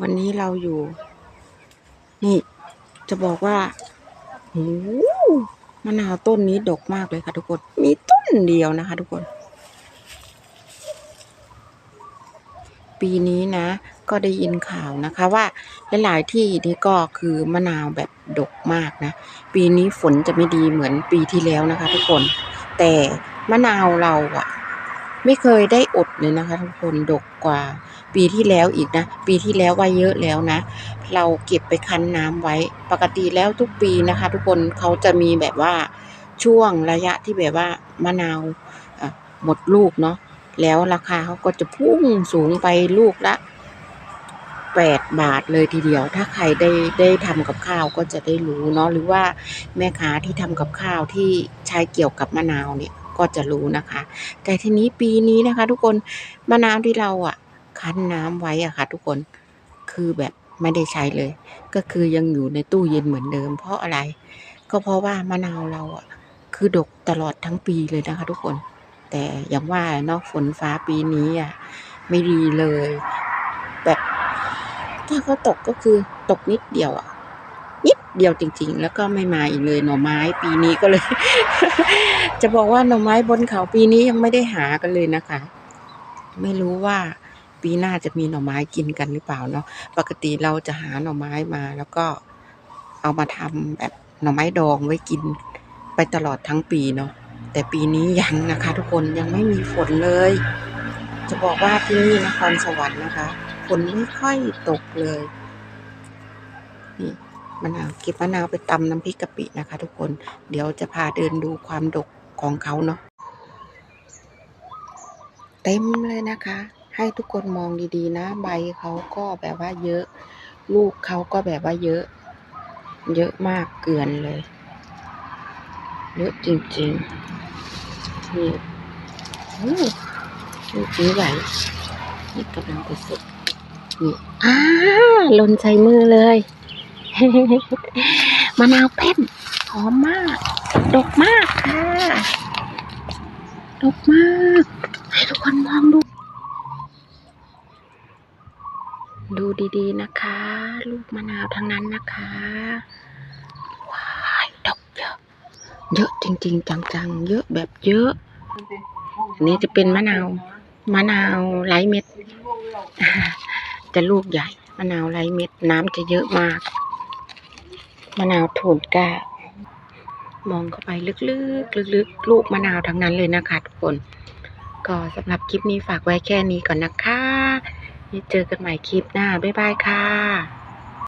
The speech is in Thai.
วันนี้เราอยู่ นี่จะบอกว่าโอ้มะนาวต้นนี้ดกมากเลยค่ะทุกคน มีต้นเดียวนะคะ ทุกคน ปีนี้นะ ก็ได้ยินข่าวนะคะว่าหลายๆที่นี่ก็คือมะนาวแบบดกมากนะ ปีนี้ฝนจะไม่ดีเหมือนปีที่แล้วนะคะ ทุกคน แต่มะนาวเราอะ ไม่เคยได้อดเลยนะคะ ทุกคนดกกว่า ปีที่แล้วอีกนะ ปีที่แล้วว่าเยอะแล้วนะ เราเก็บไปคั้นน้ำไว้ ปกติแล้วทุกปีนะคะ ทุกคนเขาจะมีแบบว่าช่วงระยะที่แบบว่ามะนาวหมดลูกเนาะแล้วราคาเขาก็จะพุ่งสูงไปลูกละแปดบาทเลยทีเดียว ถ้าใครได้ได้ทำกับข้าวก็จะได้รู้เนาะหรือว่าแม่ค้าที่ทำกับข้าวที่ใช้เกี่ยวกับมะนาวเนี่ย ก็จะรู้นะคะ แต่ทีนี้ปีนี้นะคะ ทุกคนมะนาวที่เราอะ คั้นน้ำไว้อะค่ะ ทุกคนคือแบบไม่ได้ใช้เลย ก็คือยังอยู่ในตู้เย็นเหมือนเดิม เพราะอะไร ก็เพราะว่ามะนาวเราอะ คือดกตลอดทั้งปีเลยนะคะ ทุกคน แต่อย่างว่าเนาะฝนฟ้าปีนี้อะไม่ดีเลย แบบถ้าเขาตกก็คือตกนิดเดียวอะ เดียวจริง ๆ แล้วก็ไม่มาอีกเลยหน่อไม้ปีนี้ก็เลย จะบอกว่าหน่อไม้บนเขาปีนี้ยังไม่ได้หากันเลยนะคะ ไม่รู้ว่าปีหน้าจะมีหน่อไม้กินกันหรือเปล่าเนาะปกติเราจะหาหน่อไม้มา แล้วก็เอามาทำแบบหน่อไม้ดองไว้กินไปตลอดทั้งปีเนาะแต่ปีนี้ยังนะคะ ทุกคนยังไม่มีฝนเลย จะบอกว่าที่นี่นครสวรรค์นะคะฝนไม่ค่อยตกเลยนี่ มะนาวเก็บมะนาวไปตำน้ำพริกกะปินะคะ ทุกคนเดี๋ยวจะพาเดินดูความดกของเขาเนาะเต็มเลยนะคะ ให้ทุกคนมองดีๆนะ ใบเขาก็แบบว่าเยอะ ลูกเขาก็แบบว่าเยอะ เยอะมากเกินเลย เยอะจริงๆนี่โอ้ลูกนี้ใหญ่นี่กำลังจะสุดนี่อ้าลนใส่มือเลย มะนาวเพ่นหอมมาก ดกมากค่ะ ดกมาก ให้ทุกคนมองดู ดูดีๆนะคะ ลูกมะนาวทั้งนั้นนะคะว้ายดกเยอะ เยอะจริง ๆ จังๆ เยอะแบบเยอะ อันนี้จะเป็นมะนาว มะนาวไร้เม็ด จะลูกใหญ่ มะนาวไร้เม็ดน้ำจะเยอะมาก มะนาวทูนกล้ามองเข้าไปลึกๆลึกๆลูกมะนาวทั้งนั้นเลยนะคะทุกคน ก็สำหรับคลิปนี้ฝากไว้แค่นี้ก่อนนะคะนี่เจอกันใหม่คลิปหน้า บ๊ายบายค่ะ